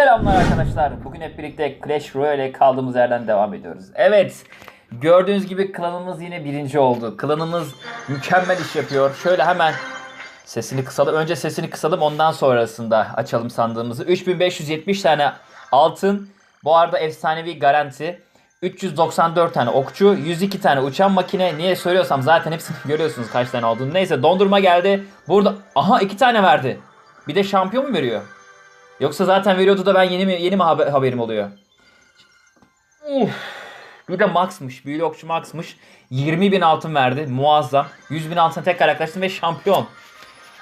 Selamlar arkadaşlar. Bugün hep birlikte Clash Royale kaldığımız yerden devam ediyoruz. Evet. Gördüğünüz gibi klanımız yine birinci oldu. Klanımız mükemmel iş yapıyor. Şöyle hemen sesini kısalım. Önce sesini kısalım ondan sonrasında açalım sandığımızı. 3570 tane altın. Bu arada efsanevi garanti. 394 tane okçu, 102 tane uçan makine. Niye söylüyorsam zaten hepsini görüyorsunuz kaç tane olduğunu. Neyse dondurma geldi. Burada aha iki tane verdi. Bir de şampiyon mu veriyor? Yoksa zaten veriyordu da ben yeni mi yeni mi haber- haberim oluyor? Uf. Bir de Max'mış. Büyülü okçu Max'mış. 20 bin altın verdi. Muazzam. 100 bin altına tekrar yaklaştım ve şampiyon.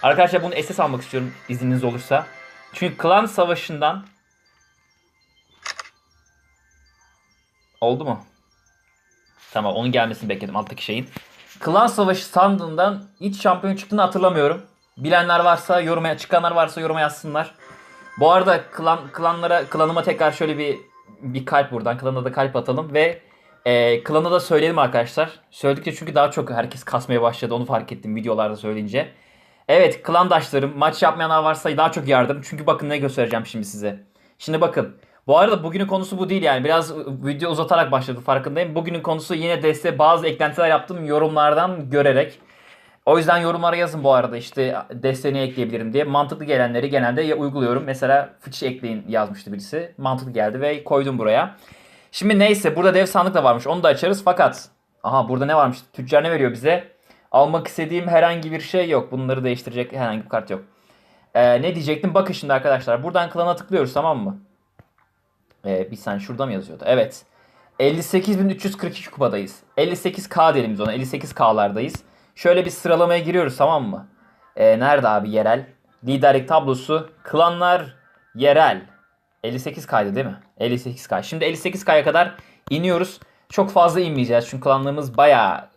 Arkadaşlar bunu SS almak istiyorum izniniz olursa. Çünkü klan savaşından Oldu mu? Tamam onun gelmesini bekledim alttaki şeyin. Klan Savaşı sandığından hiç şampiyon çıktığını hatırlamıyorum. Bilenler varsa yoruma çıkanlar varsa yoruma yazsınlar. Bu arada klan klanlara klanıma tekrar şöyle bir bir kalp buradan klana da kalp atalım ve e, klana da söyleyelim arkadaşlar. Söyledikçe çünkü daha çok herkes kasmaya başladı onu fark ettim videolarda söyleyince. Evet klandaşlarım maç yapmayanlar varsa daha çok yardım. Çünkü bakın ne göstereceğim şimdi size. Şimdi bakın. Bu arada bugünün konusu bu değil yani. Biraz video uzatarak başladı farkındayım. Bugünün konusu yine deste bazı eklentiler yaptım yorumlardan görerek. O yüzden yorumlara yazın bu arada işte desteğini ekleyebilirim diye. Mantıklı gelenleri genelde uyguluyorum. Mesela fıçı ekleyin yazmıştı birisi. Mantıklı geldi ve koydum buraya. Şimdi neyse burada dev sandık da varmış. Onu da açarız fakat aha burada ne varmış? Tüccar ne veriyor bize? Almak istediğim herhangi bir şey yok. Bunları değiştirecek herhangi bir kart yok. Ee, ne diyecektim? Bakın şimdi arkadaşlar. Buradan klana tıklıyoruz tamam mı? Ee, bir saniye şurada mı yazıyordu? Evet. 58.342 kupadayız. 58K diyelim biz ona. 58K'lardayız. Şöyle bir sıralamaya giriyoruz tamam mı? Ee, nerede abi yerel? Liderlik tablosu. Klanlar yerel. 58K'ydı değil mi? 58K. Şimdi 58K'ya kadar iniyoruz. Çok fazla inmeyeceğiz çünkü klanlığımız baya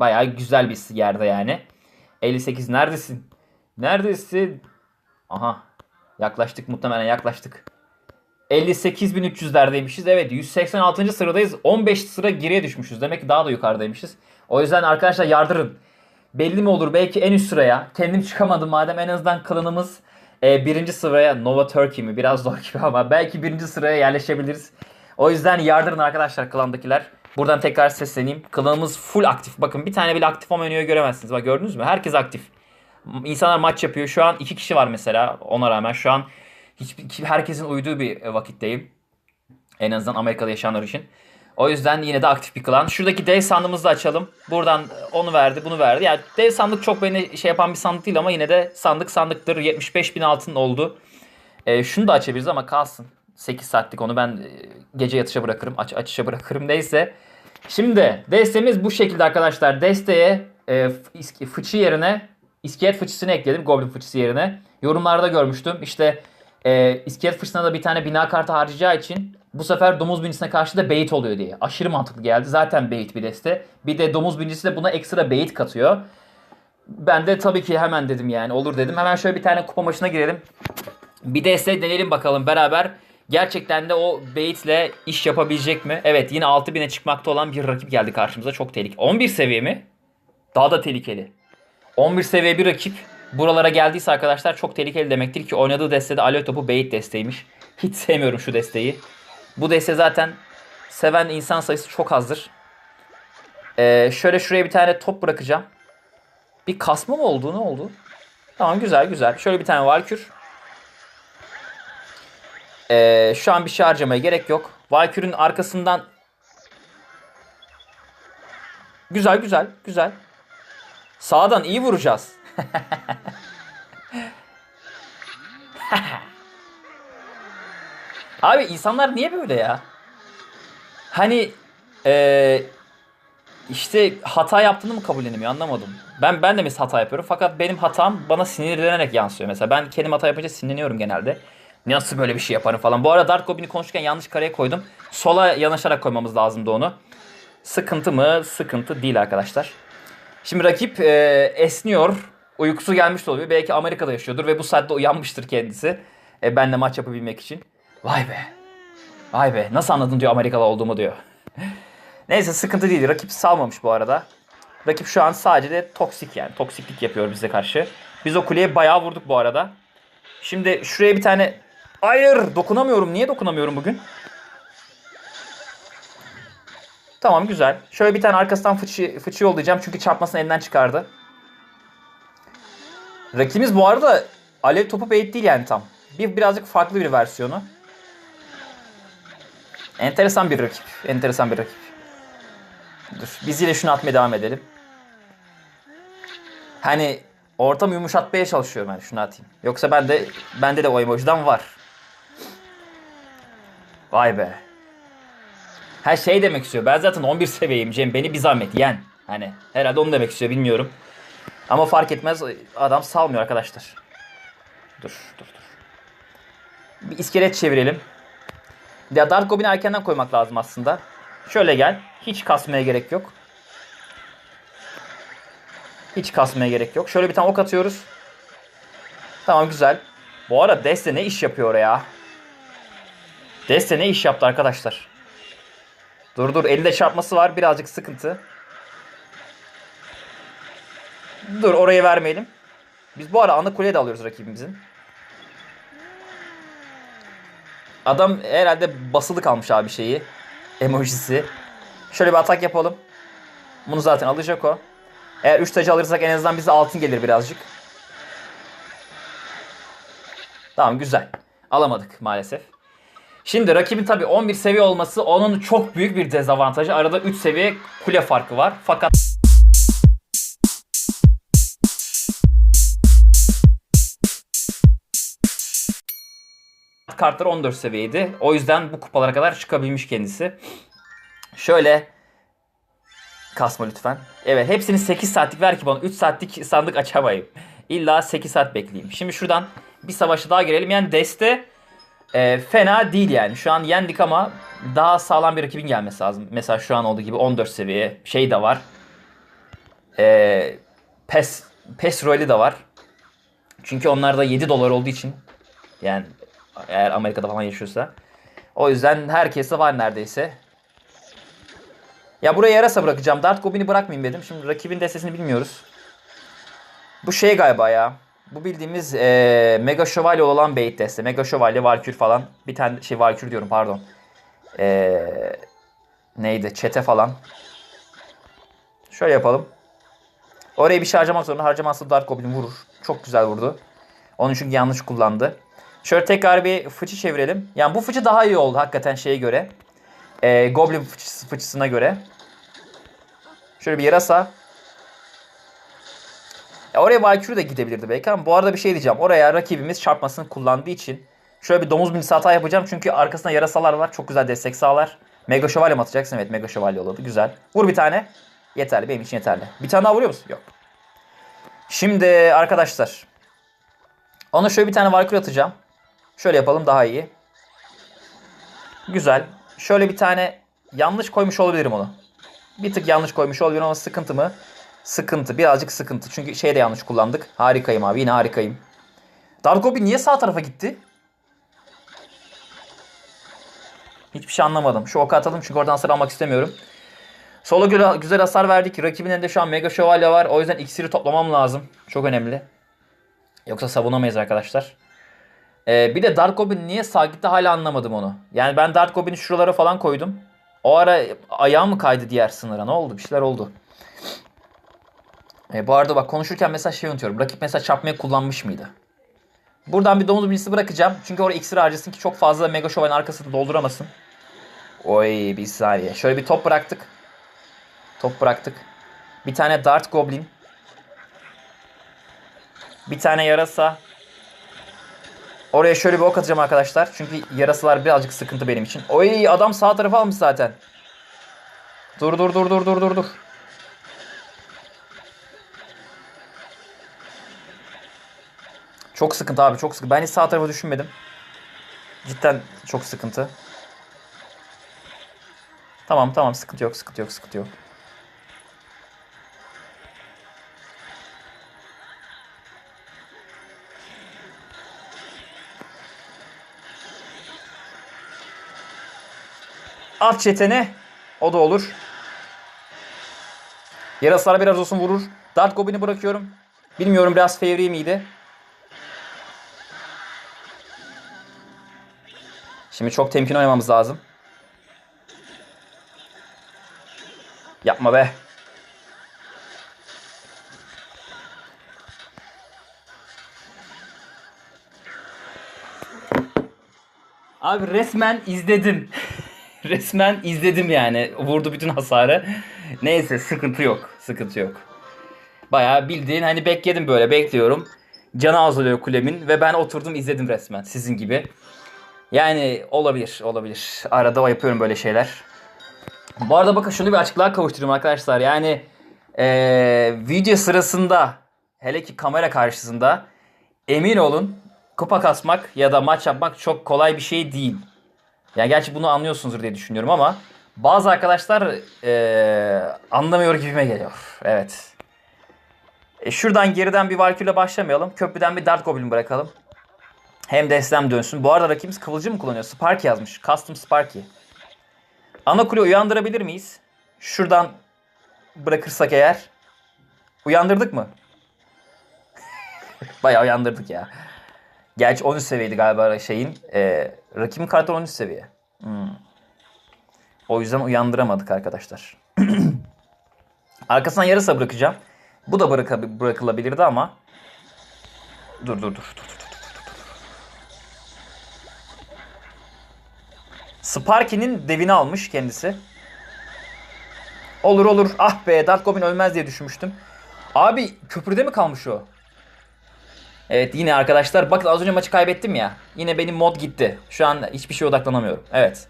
baya güzel bir yerde yani. 58 neredesin? Neredesin? Aha. Yaklaştık muhtemelen yaklaştık. 58.300'lerdeymişiz. Evet 186. sıradayız. 15 sıra geriye düşmüşüz. Demek ki daha da yukarıdaymışız. O yüzden arkadaşlar yardırın. Belli mi olur belki en üst sıraya. Kendim çıkamadım madem en azından klanımız e, birinci sıraya Nova Turkey mi? Biraz zor gibi ama belki birinci sıraya yerleşebiliriz. O yüzden yardırın arkadaşlar klandakiler. Buradan tekrar sesleneyim. Klanımız full aktif. Bakın bir tane bile aktif olmayan üye göremezsiniz. Bak gördünüz mü? Herkes aktif. İnsanlar maç yapıyor. Şu an iki kişi var mesela. Ona rağmen şu an hiçbir herkesin uyuduğu bir vakitteyim. En azından Amerika'da yaşayanlar için. O yüzden yine de aktif bir klan. Şuradaki dev sandığımızı da açalım. Buradan onu verdi, bunu verdi. Yani dev sandık çok beni şey yapan bir sandık değil ama yine de sandık sandıktır. 75 bin altın oldu. Ee, şunu da açabiliriz ama kalsın. 8 saatlik onu ben e, gece yatışa bırakırım. Aç, açışa bırakırım. Neyse. Şimdi destemiz bu şekilde arkadaşlar. Desteye e, fıçı yerine iskelet fıçısını ekledim. Goblin fıçısı yerine. Yorumlarda görmüştüm. İşte e, iskelet fıçısına da bir tane bina kartı harcayacağı için bu sefer domuz binisine karşı da bait oluyor diye. Aşırı mantıklı geldi. Zaten bait bir deste. Bir de domuz binicisi de buna ekstra bait katıyor. Ben de tabii ki hemen dedim yani olur dedim. Hemen şöyle bir tane kupa maçına girelim. Bir deste deneyelim bakalım beraber. Gerçekten de o baitle iş yapabilecek mi? Evet yine 6000'e çıkmakta olan bir rakip geldi karşımıza. Çok tehlikeli. 11 seviye mi? Daha da tehlikeli. 11 seviye bir rakip buralara geldiyse arkadaşlar çok tehlikeli demektir ki oynadığı destede alo topu bait desteymiş. Hiç sevmiyorum şu desteği. Bu deste zaten seven insan sayısı çok azdır. Ee, şöyle şuraya bir tane top bırakacağım. Bir kasma mı oldu? Ne oldu? Tamam güzel güzel. Şöyle bir tane Valkür. Ee, şu an bir şey harcamaya gerek yok. Valkür'ün arkasından Güzel güzel güzel. Sağdan iyi vuracağız. Abi insanlar niye böyle ya? Hani eee işte hata yaptığını mı kabul edemiyor anlamadım. Ben ben de mesela hata yapıyorum fakat benim hatam bana sinirlenerek yansıyor. Mesela ben kendim hata yapınca sinirleniyorum genelde. Nasıl böyle bir şey yaparım falan. Bu arada Dark Goblin'i konuşurken yanlış kareye koydum. Sola yanaşarak koymamız lazımdı onu. Sıkıntı mı? Sıkıntı değil arkadaşlar. Şimdi rakip e, esniyor. Uykusu gelmiş oluyor. Belki Amerika'da yaşıyordur ve bu saatte uyanmıştır kendisi. E, benle maç yapabilmek için. Vay be. Vay be. Nasıl anladın diyor Amerikalı olduğumu diyor. Neyse sıkıntı değil. Rakip salmamış bu arada. Rakip şu an sadece de toksik yani. Toksiklik yapıyor bize karşı. Biz o kuleye bayağı vurduk bu arada. Şimdi şuraya bir tane Hayır dokunamıyorum. Niye dokunamıyorum bugün? Tamam güzel. Şöyle bir tane arkasından fıçı, fıçı yollayacağım çünkü çarpmasını elinden çıkardı. Rakibimiz bu arada alev topu bait değil yani tam. Bir birazcık farklı bir versiyonu. Enteresan bir rakip. Enteresan bir rakip. Dur. Biz yine şunu atmaya devam edelim. Hani ortamı yumuşatmaya çalışıyorum yani şunu atayım. Yoksa ben de bende de o emojiden var. Vay be. Her şey demek istiyor. Ben zaten 11 seviyeyim Cem. Beni bir zahmet yen. Hani herhalde onu demek istiyor bilmiyorum. Ama fark etmez adam salmıyor arkadaşlar. Dur dur dur. Bir iskelet çevirelim. Ya Dark Goblin'i erkenden koymak lazım aslında. Şöyle gel. Hiç kasmaya gerek yok. Hiç kasmaya gerek yok. Şöyle bir tane ok atıyoruz. Tamam güzel. Bu arada Deste ne iş yapıyor oraya? Deste ne iş yaptı arkadaşlar? Dur dur elde çarpması var. Birazcık sıkıntı. Dur orayı vermeyelim. Biz bu ara ana kuleye de alıyoruz rakibimizin. Adam herhalde basılı kalmış abi şeyi. Emojisi. Şöyle bir atak yapalım. Bunu zaten alacak o. Eğer 3 tacı alırsak en azından bize altın gelir birazcık. Tamam güzel. Alamadık maalesef. Şimdi rakibin tabi 11 seviye olması onun çok büyük bir dezavantajı. Arada 3 seviye kule farkı var. Fakat kartları 14 seviyeydi. O yüzden bu kupalara kadar çıkabilmiş kendisi. Şöyle kasma lütfen. Evet hepsini 8 saatlik ver ki bana 3 saatlik sandık açamayayım. İlla 8 saat bekleyeyim. Şimdi şuradan bir savaşa daha girelim. Yani deste e, fena değil yani. Şu an yendik ama daha sağlam bir rakibin gelmesi lazım. Mesela şu an olduğu gibi 14 seviye şey de var. E, PES, PES rolü de var. Çünkü onlar da 7 dolar olduğu için yani eğer Amerika'da falan yaşıyorsa. O yüzden herkese var neredeyse. Ya buraya yarasa bırakacağım. Dart Goblin'i bırakmayayım dedim. Şimdi rakibin destesini bilmiyoruz. Bu şey galiba ya. Bu bildiğimiz ee, Mega Şövalye olan bait deste. Mega Şövalye, Valkür falan. Bir tane şey Valkür diyorum pardon. Ee, neydi? Çete falan. Şöyle yapalım. Oraya bir şey harcamak zorunda. Harcamazsa Dark Goblin vurur. Çok güzel vurdu. Onun çünkü yanlış kullandı. Şöyle tekrar bir fıçı çevirelim. Yani bu fıçı daha iyi oldu hakikaten şeye göre. Ee, Goblin fıçısı, fıçısına göre. Şöyle bir yarasa. Ya oraya Valkyrie de gidebilirdi belki ama bu arada bir şey diyeceğim. Oraya rakibimiz çarpmasını kullandığı için şöyle bir domuz minisi hata yapacağım. Çünkü arkasında yarasalar var. Çok güzel destek sağlar. Mega şövalye mi atacaksın? Evet mega şövalye yolladı. Güzel. Vur bir tane. Yeterli. Benim için yeterli. Bir tane daha vuruyor musun? Yok. Şimdi arkadaşlar. Ona şöyle bir tane Valkyrie atacağım. Şöyle yapalım daha iyi. Güzel. Şöyle bir tane yanlış koymuş olabilirim onu. Bir tık yanlış koymuş olabilirim ama sıkıntı mı? Sıkıntı. Birazcık sıkıntı. Çünkü şey de yanlış kullandık. Harikayım abi. Yine harikayım. Dargobi niye sağ tarafa gitti? Hiçbir şey anlamadım. Şu oku atalım çünkü oradan hasar almak istemiyorum. Sola güzel hasar verdik. Rakibin elinde şu an Mega Şövalye var. O yüzden iksiri toplamam lazım. Çok önemli. Yoksa savunamayız arkadaşlar. Ee, bir de Dark Goblin niye sağ hala anlamadım onu. Yani ben Dark Goblin'i şuralara falan koydum. O ara ayağı mı kaydı diğer sınıra? Ne oldu? Bir şeyler oldu. Ee, bu arada bak konuşurken mesela şey unutuyorum. Rakip mesela çarpmayı kullanmış mıydı? Buradan bir domuz bilgisi bırakacağım. Çünkü oraya iksir harcasın ki çok fazla Mega Şövalye'nin arkasını dolduramasın. Oy bir saniye. Şöyle bir top bıraktık. Top bıraktık. Bir tane Dart Goblin. Bir tane yarasa. Oraya şöyle bir ok atacağım arkadaşlar. Çünkü yarasalar birazcık sıkıntı benim için. Oy adam sağ tarafa almış zaten. Dur dur dur dur dur dur dur. Çok sıkıntı abi çok sıkıntı. Ben hiç sağ tarafa düşünmedim. Cidden çok sıkıntı. Tamam tamam sıkıntı yok sıkıntı yok sıkıntı yok. At çetene. O da olur. Yarasalara biraz olsun vurur. Dart Goblin'i bırakıyorum. Bilmiyorum biraz fevri miydi? Şimdi çok temkin oynamamız lazım. Yapma be. Abi resmen izledim. resmen izledim yani. Vurdu bütün hasarı. Neyse sıkıntı yok. Sıkıntı yok. Bayağı bildiğin hani bekledim böyle bekliyorum. Canı azalıyor kulemin ve ben oturdum izledim resmen sizin gibi. Yani olabilir olabilir. Arada yapıyorum böyle şeyler. Bu arada bakın şunu bir açıklığa kavuşturayım arkadaşlar. Yani eee, video sırasında hele ki kamera karşısında emin olun kupa kasmak ya da maç yapmak çok kolay bir şey değil. Yani gerçi bunu anlıyorsunuzdur diye düşünüyorum ama bazı arkadaşlar eee, anlamıyor gibime geliyor. Evet. E, şuradan geriden bir Valkyrie başlamayalım. Köprüden bir Dart Goblin bırakalım. Hem destem dönsün. Bu arada rakibimiz kıvılcım mı kullanıyor? Sparky yazmış. Custom Sparky. Ana kule uyandırabilir miyiz? Şuradan bırakırsak eğer. Uyandırdık mı? Bayağı uyandırdık ya. Gerçi 13 seviyeydi galiba şeyin. E, rakibin kartı 13 seviye. Hmm. O yüzden uyandıramadık arkadaşlar. Arkasından yarısa bırakacağım. Bu da bıraka- bırakılabilirdi ama. Dur. dur, dur, dur, dur, dur. Sparky'nin devini almış kendisi. Olur olur. Ah be Dark Goblin ölmez diye düşünmüştüm. Abi köprüde mi kalmış o? Evet yine arkadaşlar bakın az önce maçı kaybettim ya. Yine benim mod gitti. Şu an hiçbir şeye odaklanamıyorum. Evet.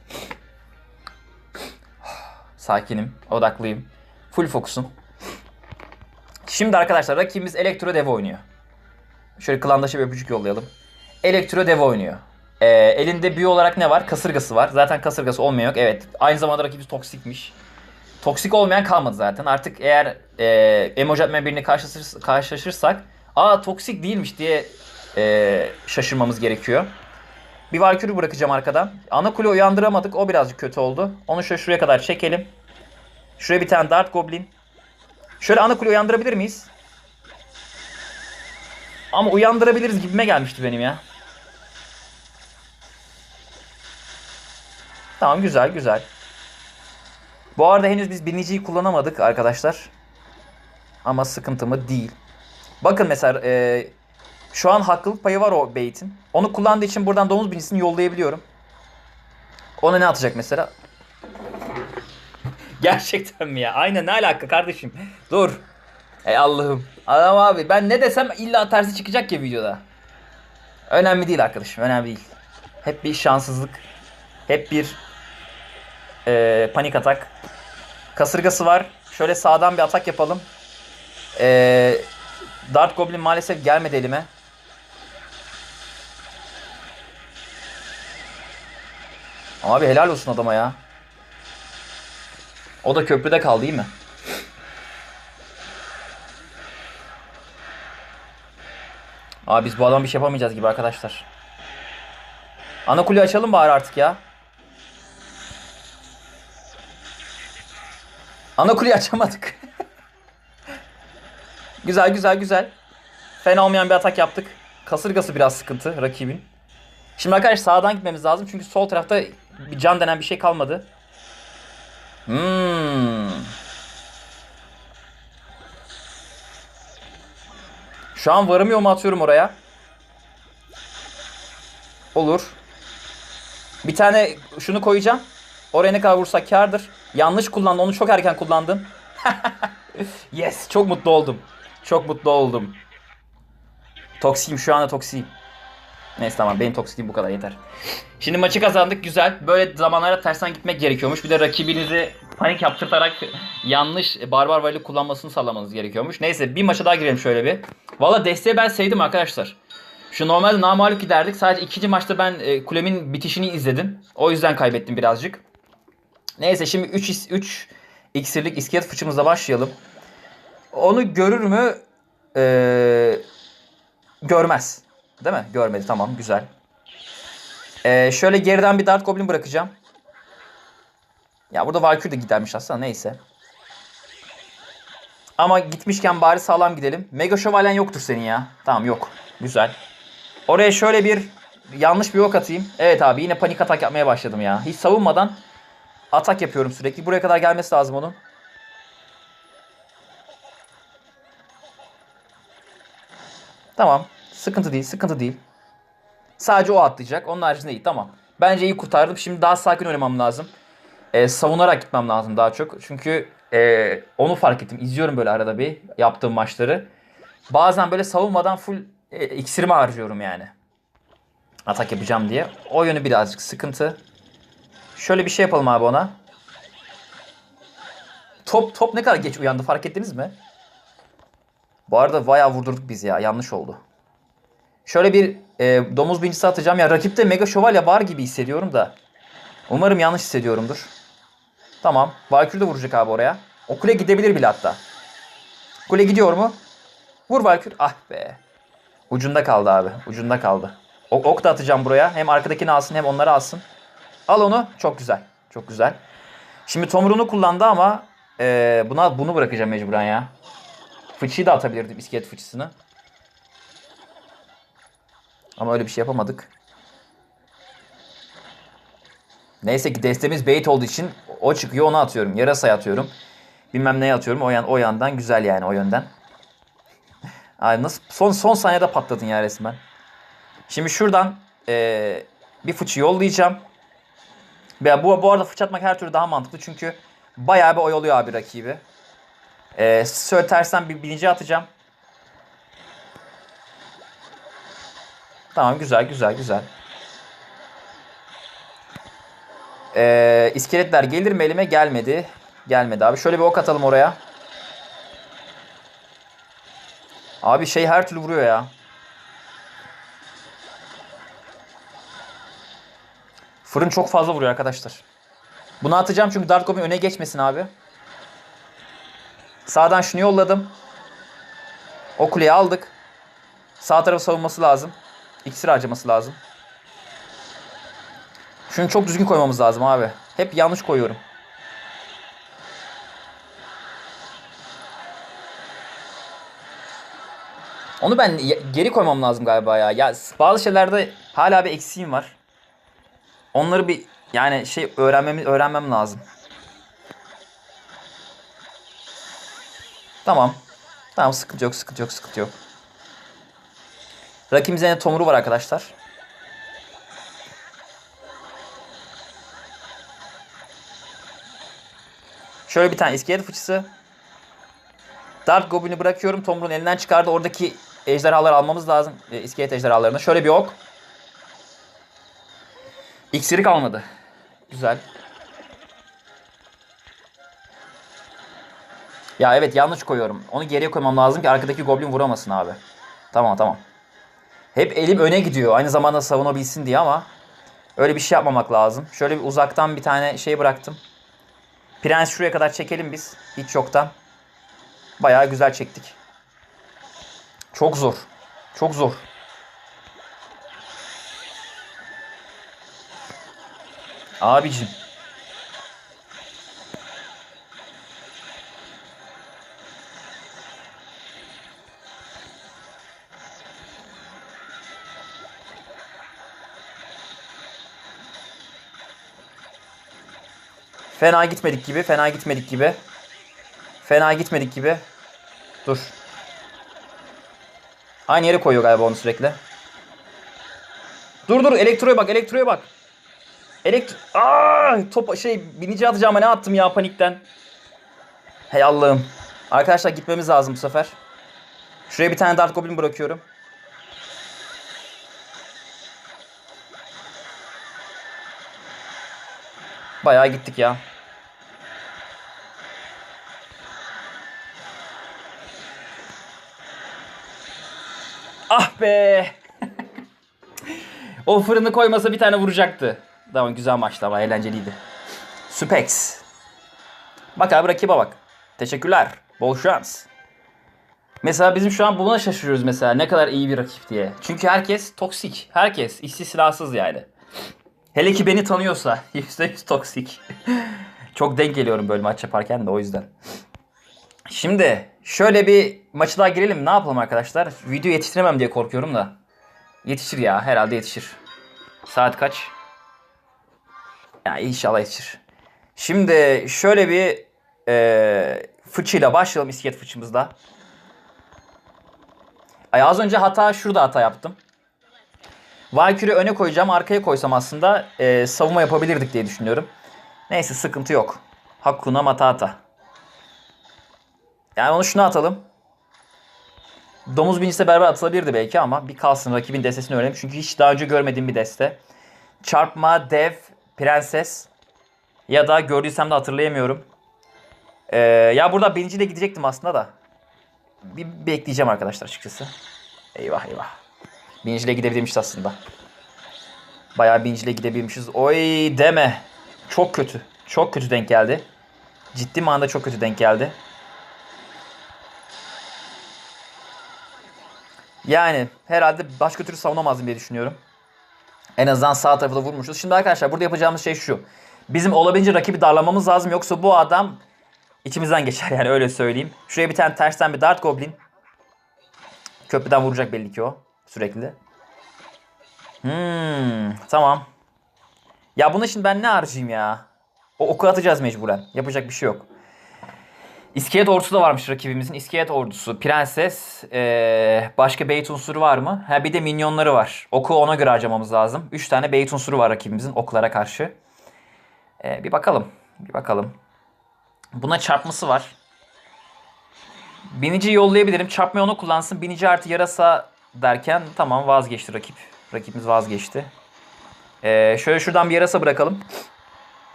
Sakinim. Odaklıyım. Full fokusum. Şimdi arkadaşlar rakibimiz Elektro Dev oynuyor. Şöyle klandaşa bir öpücük yollayalım. Elektro Dev oynuyor. Ee, elinde büyü olarak ne var? Kasırgası var. Zaten kasırgası olmayan yok. Evet. Aynı zamanda rakibimiz toksikmiş. Toksik olmayan kalmadı zaten. Artık eğer e, emoji atmayan birini karşılaşır, karşılaşırsak aa toksik değilmiş diye e, şaşırmamız gerekiyor. Bir Valkyrie bırakacağım arkadan. Ana kule uyandıramadık. O birazcık kötü oldu. Onu şöyle şuraya kadar çekelim. Şuraya bir tane Dart Goblin. Şöyle ana kule uyandırabilir miyiz? Ama uyandırabiliriz gibime gelmişti benim ya. Tamam güzel güzel. Bu arada henüz biz biniciyi kullanamadık arkadaşlar. Ama sıkıntı mı değil. Bakın mesela e, şu an haklılık payı var o beytin. Onu kullandığı için buradan domuz binicisini yollayabiliyorum. Ona ne atacak mesela? Gerçekten mi ya? Aynen ne alaka kardeşim? Dur. Ey Allah'ım. Adam abi ben ne desem illa tersi çıkacak ya videoda. Önemli değil arkadaşım. Önemli değil. Hep bir şanssızlık. Hep bir eee, panik atak. Kasırgası var. Şöyle sağdan bir atak yapalım. Eee Dart Goblin maalesef gelmedi elime. Abi helal olsun adama ya. O da köprüde kaldı değil mi? Abi biz bu adam bir şey yapamayacağız gibi arkadaşlar. Ana kuleyi açalım bari artık ya. Ana kuleyi açamadık. Güzel güzel güzel. Fena olmayan bir atak yaptık. Kasırgası biraz sıkıntı rakibin. Şimdi arkadaşlar sağdan gitmemiz lazım. Çünkü sol tarafta bir can denen bir şey kalmadı. Hmm. Şu an varamıyor mu atıyorum oraya. Olur. Bir tane şunu koyacağım. Oraya ne kadar vursak kardır. Yanlış kullandın. Onu çok erken kullandın. yes. Çok mutlu oldum. Çok mutlu oldum. Toksiyim. Şu anda toksiyim. Neyse tamam benim toksikliğim bu kadar yeter. Şimdi maçı kazandık güzel. Böyle zamanlara tersten gitmek gerekiyormuş. Bir de rakibinizi panik yaptırtarak yanlış barbar varlık kullanmasını sağlamanız gerekiyormuş. Neyse bir maça daha girelim şöyle bir. Valla desteği ben sevdim arkadaşlar. Şu normalde namalip giderdik. Sadece ikinci maçta ben e, kulemin bitişini izledim. O yüzden kaybettim birazcık. Neyse şimdi 3 3 iksirlik iskelet fıçımızla başlayalım. Onu görür mü? Ee, görmez. Değil mi? Görmedi. Tamam. Güzel. Ee, şöyle geriden bir Dart Goblin bırakacağım. Ya burada Valkyrie de gidermiş aslında. Neyse. Ama gitmişken bari sağlam gidelim. Mega Şövalyen yoktur senin ya. Tamam yok. Güzel. Oraya şöyle bir yanlış bir ok atayım. Evet abi yine panik atak yapmaya başladım ya. Hiç savunmadan atak yapıyorum sürekli. Buraya kadar gelmesi lazım onun. Tamam. Sıkıntı değil, sıkıntı değil. Sadece o atlayacak. Onun haricinde iyi. Tamam. Bence iyi kurtardım. Şimdi daha sakin oynamam lazım. Ee, savunarak gitmem lazım daha çok. Çünkü ee, onu fark ettim. İzliyorum böyle arada bir yaptığım maçları. Bazen böyle savunmadan full e, iksirimi harcıyorum yani. Atak yapacağım diye. O yönü birazcık sıkıntı. Şöyle bir şey yapalım abi ona. Top top ne kadar geç uyandı fark ettiniz mi? Bu arada bayağı vurdurduk biz ya. Yanlış oldu. Şöyle bir e, domuz bincisi atacağım. Ya rakipte mega şövalye var gibi hissediyorum da. Umarım yanlış hissediyorumdur. Tamam. Valkyrie de vuracak abi oraya. O kule gidebilir bile hatta. Kule gidiyor mu? Vur Valkyrie. Ah be. Ucunda kaldı abi. Ucunda kaldı. Ok, ok da atacağım buraya. Hem arkadakini alsın hem onları alsın. Al onu. Çok güzel. Çok güzel. Şimdi Tomrun'u kullandı ama e, buna bunu bırakacağım mecburen ya. Fıçıyı da atabilirdim iskelet fıçısını. Ama öyle bir şey yapamadık. Neyse ki destemiz bait olduğu için o çıkıyor onu atıyorum. Yarasaya atıyorum. Bilmem neye atıyorum. O, yan, o yandan güzel yani o yönden. Ay nasıl son son saniyede patladın ya resmen. Şimdi şuradan eee, bir fıçı yollayacağım. Ya bu, bu arada fıç atmak her türlü daha mantıklı çünkü bayağı bir oyalıyor abi rakibi. Eee şöyle tersten bir birinci atacağım. Tamam güzel güzel güzel. Ee, iskeletler gelir mi elime? Gelmedi. Gelmedi abi. Şöyle bir ok atalım oraya. Abi şey her türlü vuruyor ya. Fırın çok fazla vuruyor arkadaşlar. Bunu atacağım çünkü Dart Goblin öne geçmesin abi. Sağdan şunu yolladım. O kuleyi aldık. Sağ tarafı savunması lazım. İksir harcaması lazım. Şunu çok düzgün koymamız lazım abi. Hep yanlış koyuyorum. Onu ben geri koymam lazım galiba ya. Ya bazı şeylerde hala bir eksiğim var. Onları bir yani şey öğrenmem öğrenmem lazım. Tamam. Tamam sıkıntı yok, sıkıntı yok, sıkıntı yok. Rakibimizde yine Tomru var arkadaşlar. Şöyle bir tane iskelet fıçısı. Dart Goblin'i bırakıyorum. Tomru'nun elinden çıkardı. Oradaki ejderhaları almamız lazım. E, iskelet ejderhalarını. Şöyle bir ok. İksiri kalmadı. Güzel. Ya evet yanlış koyuyorum. Onu geriye koymam lazım ki arkadaki goblin vuramasın abi. Tamam tamam. Hep elim öne gidiyor. Aynı zamanda savunabilsin diye ama öyle bir şey yapmamak lazım. Şöyle bir uzaktan bir tane şey bıraktım. Prens şuraya kadar çekelim biz. Hiç yoktan. Bayağı güzel çektik. Çok zor. Çok zor. Abicim. Fena gitmedik gibi, fena gitmedik gibi. Fena gitmedik gibi. Dur. Aynı yere koyuyor galiba onu sürekli. Dur dur elektroya bak, elektroya bak. Elektro... Aa, top şey binici atacağıma ne attım ya panikten. Hey Allah'ım. Arkadaşlar gitmemiz lazım bu sefer. Şuraya bir tane Dart Goblin bırakıyorum. Bayağı gittik ya. Ah be. o fırını koymasa bir tane vuracaktı. Tamam güzel maçtı ama eğlenceliydi. Süpex. Bak abi rakibe bak. Teşekkürler. Bol şans. Mesela bizim şu an buna şaşırıyoruz mesela ne kadar iyi bir rakip diye. Çünkü herkes toksik. Herkes istisnasız yani. Hele ki beni tanıyorsa %100 toksik. Çok denk geliyorum böyle maç yaparken de o yüzden. Şimdi şöyle bir maçı daha girelim. Ne yapalım arkadaşlar? Video yetiştiremem diye korkuyorum da. Yetişir ya herhalde yetişir. Saat kaç? Ya inşallah yetişir. Şimdi şöyle bir e, fıçıyla başlayalım iskelet fıçımızla. Ay az önce hata şurada hata yaptım. Valkyrie öne koyacağım. Arkaya koysam aslında e, savunma yapabilirdik diye düşünüyorum. Neyse sıkıntı yok. Hakuna Matata. Yani onu şuna atalım. Domuz binicisiyle beraber atılabilirdi belki ama bir kalsın rakibin destesini öğrenelim. Çünkü hiç daha önce görmediğim bir deste. Çarpma, dev, prenses ya da gördüysem de hatırlayamıyorum. Ee, ya burada birinciyle gidecektim aslında da. Bir bekleyeceğim arkadaşlar açıkçası. Eyvah eyvah. Birinciyle gidebilirmişiz aslında. Bayağı birinciyle gidebilmişiz. Oy deme. Çok kötü. Çok kötü denk geldi. Ciddi manada çok kötü denk geldi. Yani herhalde başka türlü savunamazdım diye düşünüyorum. En azından sağ tarafı da vurmuşuz. Şimdi arkadaşlar burada yapacağımız şey şu. Bizim olabildiğince rakibi darlamamız lazım. Yoksa bu adam içimizden geçer yani öyle söyleyeyim. Şuraya bir tane tersten bir dart goblin. Köprüden vuracak belli ki o. Sürekli. Hmm, tamam. Ya bunu şimdi ben ne harcayayım ya? O oku atacağız mecburen. Yapacak bir şey yok. İskelet ordusu da varmış rakibimizin. İskelet ordusu, prenses, ee, başka beyt unsuru var mı? Ha bir de minyonları var. Oku ona göre harcamamız lazım. 3 tane beyt unsuru var rakibimizin oklara karşı. Ee, bir bakalım. Bir bakalım. Buna çarpması var. Binici yollayabilirim. Çarpmayı onu kullansın. Binici artı yarasa derken tamam vazgeçti rakip. Rakibimiz vazgeçti. Ee, şöyle şuradan bir yarasa bırakalım.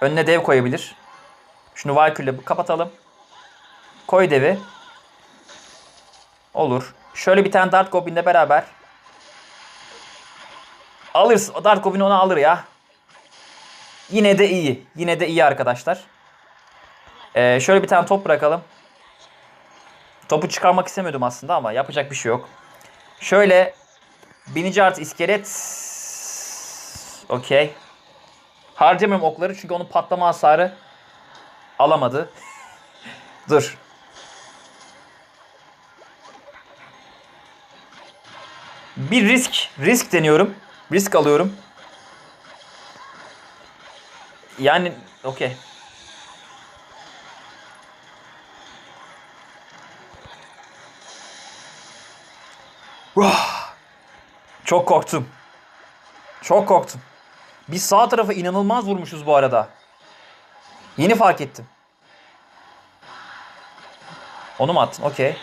Önüne dev koyabilir. Şunu Valkyrie'le kapatalım. Koy devi. Olur. Şöyle bir tane Dart Goblin'le beraber. Alırsın. O Dart Goblin onu alır ya. Yine de iyi. Yine de iyi arkadaşlar. Ee, şöyle bir tane top bırakalım. Topu çıkarmak istemiyordum aslında ama yapacak bir şey yok. Şöyle binici artı iskelet. Okey. Harcamıyorum okları çünkü onun patlama hasarı alamadı. Dur. Bir risk, risk deniyorum. Risk alıyorum. Yani okey. Çok korktum. Çok korktum. Biz sağ tarafa inanılmaz vurmuşuz bu arada. Yeni fark ettim. Onu mu attın? Okey.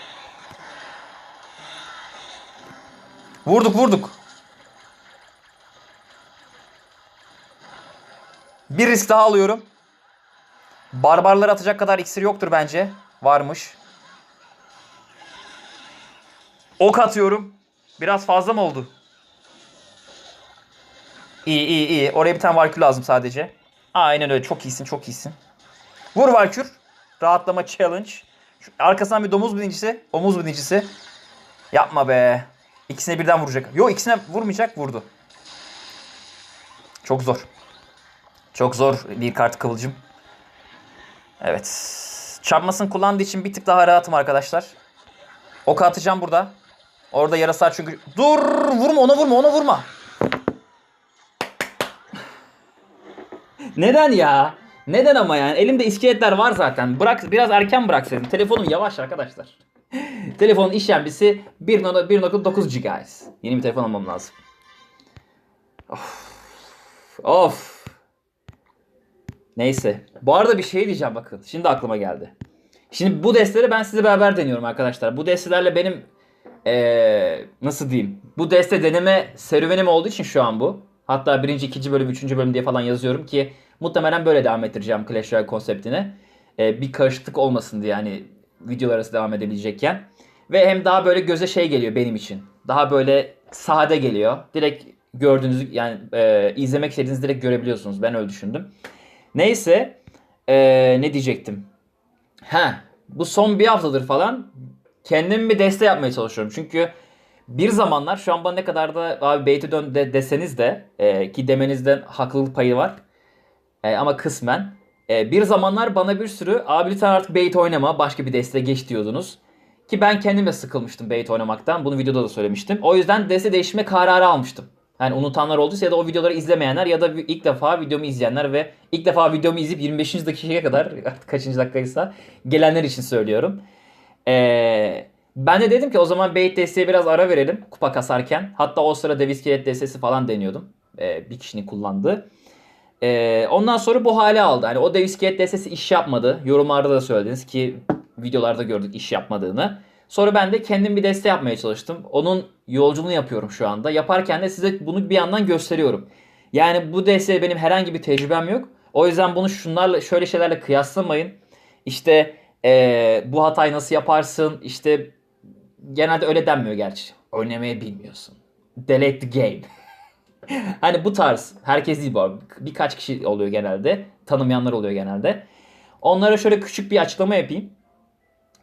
Vurduk vurduk. Bir risk daha alıyorum. Barbarları atacak kadar iksir yoktur bence. Varmış. Ok atıyorum. Biraz fazla mı oldu? İyi iyi iyi. Oraya bir tane Valkür lazım sadece. Aynen öyle. Çok iyisin çok iyisin. Vur Valkür. Rahatlama challenge. Şu arkasından bir domuz binicisi. Omuz binicisi. Yapma be. İkisine birden vuracak. Yok ikisine vurmayacak. Vurdu. Çok zor. Çok zor bir kart kıvılcım. Evet. Çarpmasını kullandığı için bir tık daha rahatım arkadaşlar. Ok atacağım burada. Orada yarasar çünkü. Dur! Vurma ona vurma ona vurma. Neden ya? Neden ama yani? Elimde iskeletler var zaten. Bırak biraz erken bıraksaydım. Telefonum yavaş arkadaşlar. Telefonun işlemcisi 1.9 GHz. Yeni bir telefon almam lazım. Of. Of. Neyse. Bu arada bir şey diyeceğim bakın. Şimdi aklıma geldi. Şimdi bu desteleri ben size beraber deniyorum arkadaşlar. Bu destelerle benim ee, nasıl diyeyim? Bu deste deneme serüvenim olduğu için şu an bu. Hatta birinci, ikinci bölüm, üçüncü bölüm diye falan yazıyorum ki muhtemelen böyle devam ettireceğim Clash Royale konseptine. Ee, bir karışıklık olmasın diye yani videolar arası devam edebilecekken. Ve hem daha böyle göze şey geliyor benim için. Daha böyle sade geliyor. Direkt gördüğünüz yani e, izlemek istediğiniz direkt görebiliyorsunuz. Ben öyle düşündüm. Neyse e, ne diyecektim? Ha bu son bir haftadır falan kendim bir deste yapmaya çalışıyorum. Çünkü bir zamanlar şu an bana ne kadar da abi beyti dön de deseniz de e, ki demenizden haklılık payı var. E, ama kısmen. E, bir zamanlar bana bir sürü abi lütfen artık bait oynama başka bir deste geç diyordunuz. Ki ben kendim de sıkılmıştım bait oynamaktan. Bunu videoda da söylemiştim. O yüzden deste değiştirme kararı almıştım. Yani unutanlar olduysa ya da o videoları izlemeyenler ya da ilk defa videomu izleyenler ve ilk defa videomu izleyip 25. dakikaya kadar artık kaçıncı dakikaysa gelenler için söylüyorum. Ee, ben de dedim ki o zaman bait desteğe biraz ara verelim kupa kasarken. Hatta o sıra dev iskelet destesi falan deniyordum. Ee, bir kişinin kullandığı. Ee, ondan sonra bu hale aldı. Hani o dev iskelet destesi iş yapmadı. Yorumlarda da söylediniz ki videolarda gördük iş yapmadığını. Sonra ben de kendim bir deste yapmaya çalıştım. Onun yolculuğunu yapıyorum şu anda. Yaparken de size bunu bir yandan gösteriyorum. Yani bu desteğe benim herhangi bir tecrübem yok. O yüzden bunu şunlarla şöyle şeylerle kıyaslamayın. İşte ee, bu hatayı nasıl yaparsın? İşte genelde öyle denmiyor gerçi. Oynamayı bilmiyorsun. Delete the game. hani bu tarz. Herkes değil bu arada. Birkaç kişi oluyor genelde. Tanımayanlar oluyor genelde. Onlara şöyle küçük bir açıklama yapayım.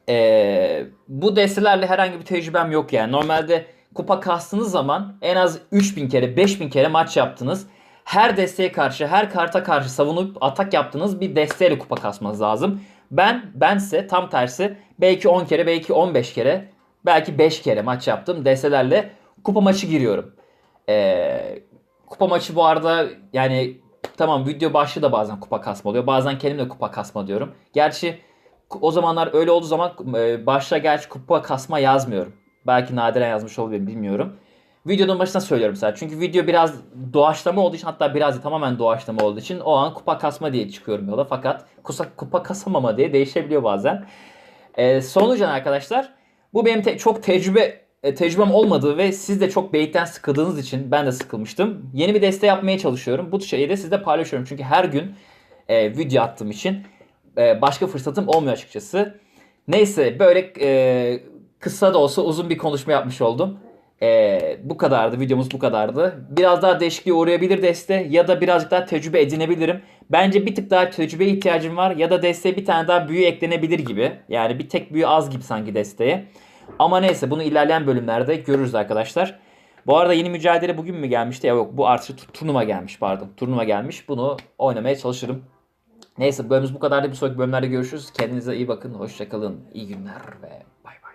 Ee, bu destelerle herhangi bir tecrübem yok yani. Normalde kupa kastığınız zaman en az 3000 kere 5000 kere maç yaptınız. Her desteğe karşı, her karta karşı savunup atak yaptığınız bir desteğiyle kupa kasmanız lazım. Ben bense tam tersi belki 10 kere, belki 15 kere, belki 5 kere maç yaptım destelerle kupa maçı giriyorum. Ee, kupa maçı bu arada yani tamam video başlığı da bazen kupa kasma oluyor. Bazen kendim de kupa kasma diyorum. Gerçi o zamanlar öyle olduğu zaman e, başta gerçi kupa kasma yazmıyorum. Belki nadiren yazmış olabilirim bilmiyorum. Videonun başına söylüyorum sadece. Çünkü video biraz doğaçlama olduğu için hatta biraz tamamen doğaçlama olduğu için o an kupa kasma diye çıkıyorum yola. Fakat kusa, kupa kasamama diye değişebiliyor bazen. Ee, sonucu arkadaşlar bu benim te- çok tecrübe e, tecrübem olmadığı ve siz de çok bait'ten sıkıldığınız için ben de sıkılmıştım. Yeni bir deste yapmaya çalışıyorum. Bu şeyi de sizle paylaşıyorum. Çünkü her gün e, video attığım için e, başka fırsatım olmuyor açıkçası. Neyse böyle e, kısa da olsa uzun bir konuşma yapmış oldum. E, bu kadardı. Videomuz bu kadardı. Biraz daha değişikliğe uğrayabilir deste ya da birazcık daha tecrübe edinebilirim. Bence bir tık daha tecrübeye ihtiyacım var ya da desteğe bir tane daha büyü eklenebilir gibi. Yani bir tek büyü az gibi sanki desteğe. Ama neyse bunu ilerleyen bölümlerde görürüz arkadaşlar. Bu arada yeni mücadele bugün mü gelmişti? Ya yok bu artı tu- turnuva gelmiş pardon. Turnuva gelmiş. Bunu oynamaya çalışırım. Neyse bölümümüz bu kadardı. Bir sonraki bölümlerde görüşürüz. Kendinize iyi bakın. Hoşçakalın. İyi günler ve bay bay.